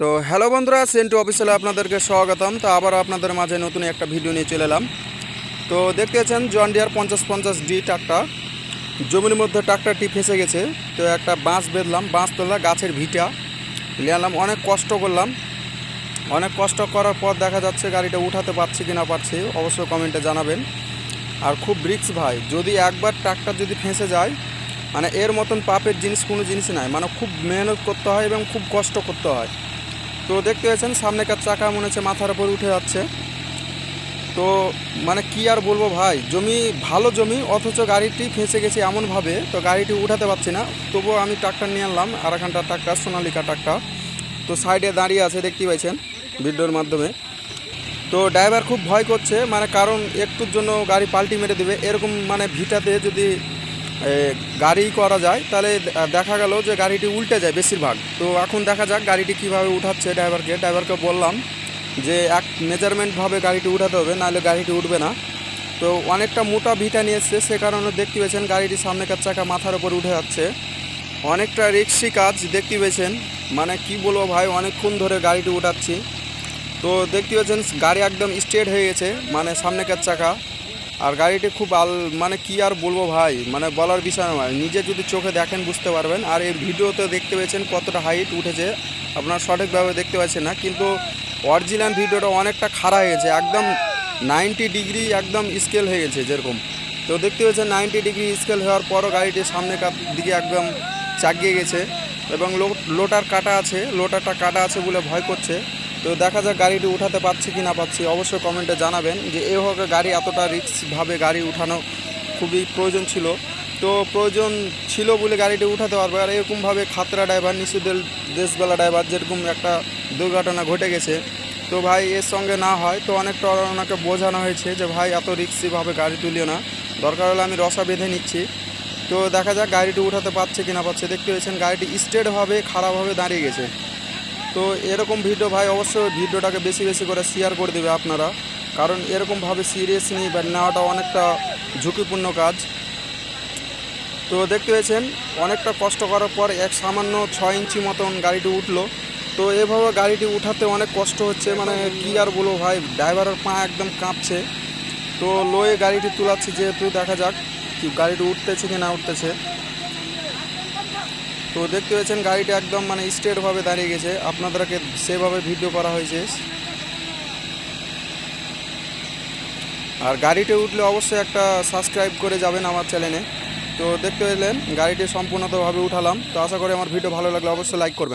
তো হ্যালো বন্ধুরা সেন্টু অফিসিয়ালে আপনাদেরকে স্বাগতম। তো আবারও আপনাদের মাঝে নতুন একটা ভিডিও নিয়ে চলে এলাম। তো দেখতে জন ডিয়ার পঞ্চাশ পঞ্চাশ ডি ট্রাক্টর জমির মধ্যে ট্রাক্টরটি ফেসে গেছে। তো একটা বাঁশ বেঁধলাম, বাঁশ তোলা গাছের ভিটা। নিয়ে আনলাম অনেক কষ্ট করলাম। অনেক কষ্ট করার পর দেখা যাচ্ছে গাড়িটা উঠাতে পারছি কি না পারছি অবশ্যই কমেন্টে জানাবেন। আর খুব রিক্স ভাই, যদি একবার ট্রাক্টর যদি ফেঁসে যায় মানে এর মতন পাপের জিনিস কোনো জিনিস নাই। মানে খুব মেহনত করতে হয় এবং খুব কষ্ট করতে হয়। তো দেখতে পাচ্ছেন সামনেকার চাকা মনে হচ্ছে মাথার উপর উঠে যাচ্ছে। তো মানে কি আর বলব ভাই, জমি ভালো জমি, অথচ গাড়িটি ফেঁসে গেছে এমনভাবে, তো গাড়িটি উঠাতে পারছি না। তবুও আমি ট্রাক্টর নিয়ে আনলাম আর এখানটা ট্রাক্টর, সোনালিকা ট্রাক্টর। তো সাইডে দাঁড়িয়ে আছে, দেখতে পাচ্ছেন ভিডিওর মাধ্যমে। তো ড্রাইভার খুব ভয় করছে মানে কারণ একটুর জন্য গাড়ি পাল্টি মেরে দেবে, এরকম মানে ভিটাতে যদি গাড়ি করা যায়, তাহলে দেখা গেল যে গাড়িটি উল্টে যায় বেশিরভাগ। তো এখন দেখা যাক গাড়িটি কীভাবে উঠাচ্ছে ড্রাইভারকে। ড্রাইভারকে বললাম যে এক মেজারমেন্টভাবে গাড়িটি উঠাতে হবে, নাহলে গাড়িটি উঠবে না। তো অনেকটা মোটা ভিটা নিয়ে এসছে, সে কারণে দেখতে পেয়েছেন গাড়িটি সামনেকার চাকা মাথার উপর উঠে যাচ্ছে। অনেকটা রিক্সি কাজ দেখতে পেয়েছেন। মানে কি বলব ভাই, অনেকক্ষণ ধরে গাড়িটি উঠাচ্ছি। তো দেখতে পাচ্ছেন গাড়ি একদম স্ট্রেট হয়ে গেছে মানে সামনেকার চাকা। আর গাড়িটি খুব আল মানে কি আর বলব ভাই মানে বলার বিষয় নয় নিজে যদি চোখে দেখেন বুঝতে পারবেন। আর এই ভিডিওতে দেখতে পেয়েছেন কতটা হাইট উঠেছে। আপনার সঠিকভাবে দেখতে পাচ্ছেন না, কিন্তু অরিজিনাল ভিডিওটা অনেকটা খাড়া হয়ে গেছে। একদম নাইনটি ডিগ্রি একদম স্কেল হয়ে গেছে যেরকম। তো দেখতে পেয়েছেন নাইনটি ডিগ্রি স্কেল হওয়ার পরও গাড়িটি সামনেকার দিকে একদম চাগিয়ে গেছে। এবং লোটার কাটা আছে লোটারটা কাটা আছে বলে ভয় করছে। তো দেখা যাক গাড়িটি উঠাতে পারছি কি না পাচ্ছি অবশ্যই কমেন্টে জানাবেন যে এভাবে গাড়ি এতটা রিক্সভাবে গাড়ি উঠানো খুবই প্রয়োজন ছিল। তো প্রয়োজন ছিল বলে গাড়িটি উঠাতে পারবে। আর এরকমভাবে খাতরা ড্রাইভার নিশুদেল দেশবেলা ড্রাইভার যেরকম একটা দুর্ঘটনা ঘটে গেছে, তো ভাই এর সঙ্গে না হয়। তো অনেকটা ওনাকে বোঝানো হয়েছে যে ভাই এত রিক্সিভাবে গাড়ি তুলিও না। দরকার হলে আমি রসা বেঁধে নিচ্ছি। তো দেখা যাক গাড়িটি উঠাতে পারছে কি না পাচ্ছে দেখতে পেয়েছেন গাড়িটি স্ট্রেটভাবে খারাপভাবে দাঁড়িয়ে গেছে। তো এরকম ভিডিও ভাই অবশ্যই ভিডিওটাকে বেশি বেশি করে শেয়ার করে দেবে আপনারা। কারণ এরকমভাবে সিরিয়াস নিয়ে বা নেওয়াটা অনেকটা ঝুঁকিপূর্ণ কাজ। তো দেখতে পেয়েছেন, অনেকটা কষ্ট করার পর এক সামান্য ছয় ইঞ্চি মতন গাড়িটি উঠল। তো এভাবে গাড়িটি উঠাতে অনেক কষ্ট হচ্ছে মানে কি আর বলব ভাই ড্রাইভারের পা একদম কাঁপছে। তো লোয়ে গাড়িটি তুলাচ্ছি, যেহেতু দেখা যাক কি গাড়িটি উঠতেছে কি না উঠতেছে। তো দেখতে পাচ্ছেন গাড়িটা একদম মানে স্ট্রেটভাবে দাঁড়িয়ে গেছে। আপনাদেরকে সেভাবে ভিডিও করা হয়েছে। আর গাড়িতে উঠলে অবশ্যই একটা সাবস্ক্রাইব করে যাবেন আমার চ্যানেলে তো দেখতে পেলেন, গাড়িটি সম্পূর্ণতভাবে উঠালাম। তো আশা করি আমার ভিডিও ভালো লাগলে অবশ্যই লাইক করবেন।